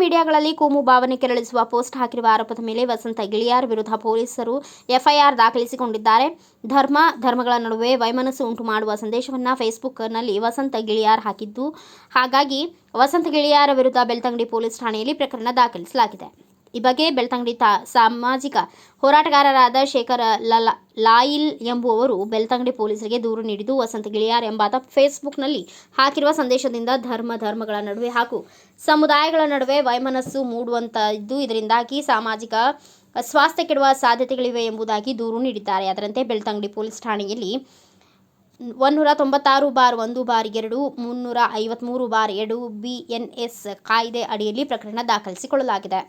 ಮೀಡಿಯಾಗಳಲ್ಲಿ ಕೋಮು ಭಾವನೆ ಕೆರಳಿಸುವ ಪೋಸ್ಟ್ ಹಾಕಿರುವ ಆರೋಪದ ಮೇಲೆ ವಸಂತ ಗಿಳಿಯಾರ್ ವಿರುದ್ಧ ಪೊಲೀಸರು ಎಫ್ಐಆರ್ ದಾಖಲಿಸಿಕೊಂಡಿದ್ದಾರೆ. ಧರ್ಮ, ಧರ್ಮಗಳ ನಡುವೆ ವೈಮನಸ್ಸು ಉಂಟು ಮಾಡುವ ಸಂದೇಶವನ್ನು ಫೇಸ್ಬುಕ್ನಲ್ಲಿ ವಸಂತ ಗಿಳಿಯಾರ್ ಹಾಕಿದ್ದು. ಹಾಗಾಗಿ ವಸಂತ ಗಿಳಿಯಾರ ವಿರುದ್ಧ ಬೆಳ್ತಂಗಡಿ ಪೊಲೀಸ್ ಠಾಣೆಯಲ್ಲಿ ಪ್ರಕರಣ ದಾಖಲಿಸಲಾಗಿದೆ. ಈ ಬಗ್ಗೆ ಬೆಳ್ತಂಗಡಿ ತಾ ಸಾಮಾಜಿಕ ಹೋರಾಟಗಾರರಾದ ಶೇಖರ್ ಲಲಾ ಲಾಯಿಲ್ ಎಂಬುವವರು ಬೆಳ್ತಂಗಡಿ ಪೊಲೀಸರಿಗೆ ದೂರು ನೀಡಿದ್ದು, ವಸಂತ ಗಿಳಿಯಾರ್ ಎಂಬಾತ ಫೇಸ್ಬುಕ್ನಲ್ಲಿ ಹಾಕಿರುವ ಸಂದೇಶದಿಂದ ಧರ್ಮ ಧರ್ಮಗಳ ನಡುವೆ ಹಾಗೂ ಸಮುದಾಯಗಳ ನಡುವೆ ವೈಮನಸ್ಸು ಮೂಡುವಂತಹದ್ದು ಇದರಿಂದಾಗಿ ಸಾಮಾಜಿಕ ಸ್ವಾಸ್ಥ್ಯ ಕೆಡುವ ಸಾಧ್ಯತೆಗಳಿವೆ ಎಂಬುದಾಗಿ ದೂರು ನೀಡಿದ್ದಾರೆ. ಅದರಂತೆ ಬೆಳ್ತಂಗಡಿ ಪೊಲೀಸ್ ಠಾಣೆಯಲ್ಲಿ ಒಂದೂರ ತೊಂಬತ್ತಾರು ಬಾರ್ ಒಂದು ಬಾರ್ ಎರಡು, ಮುನ್ನೂರ ಐವತ್ತ್ಮೂರು ಬಾರ್ ಎರಡು ಬಿ ಎನ್ ಎಸ್ ಕಾಯ್ದೆ ಅಡಿಯಲ್ಲಿ ಪ್ರಕರಣ ದಾಖಲಿಸಿಕೊಳ್ಳಲಾಗಿದೆ.